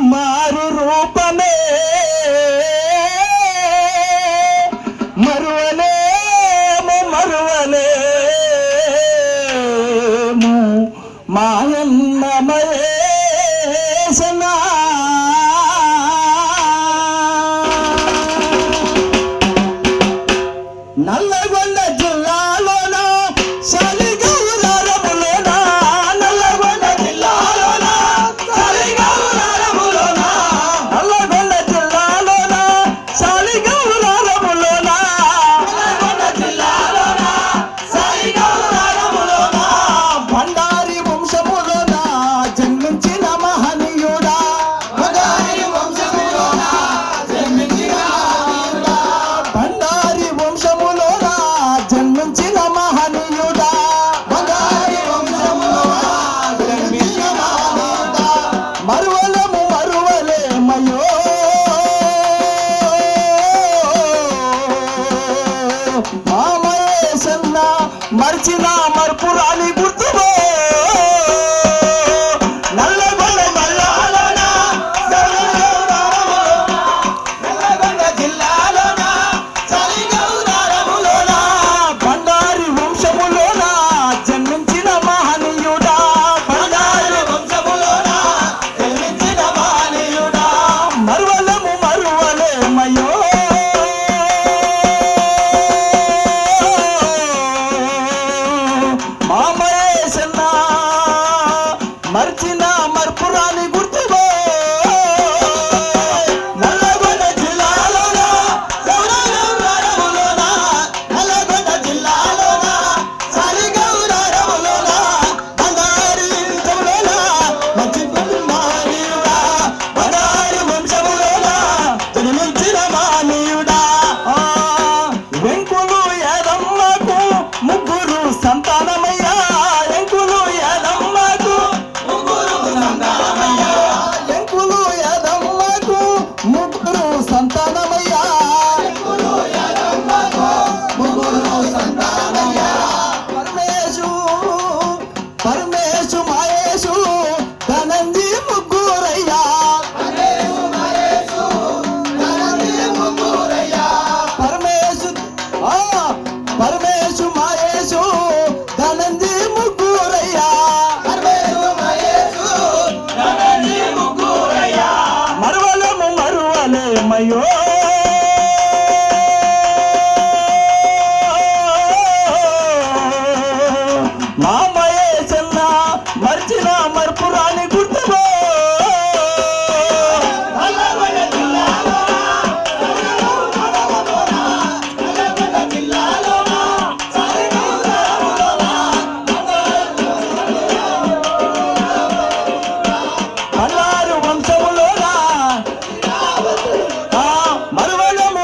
మారు రూపమే. మరువలేము మరువలేము. మాయన్నమయేసనా నల్లగొండ మర్చిన మర్పురాలి మర్పురాని గుర్తు సంతానమయ్యా. ముగ్గురు సంతానమయ్యా. పరమేశు పరమే ఉన్నాయో మా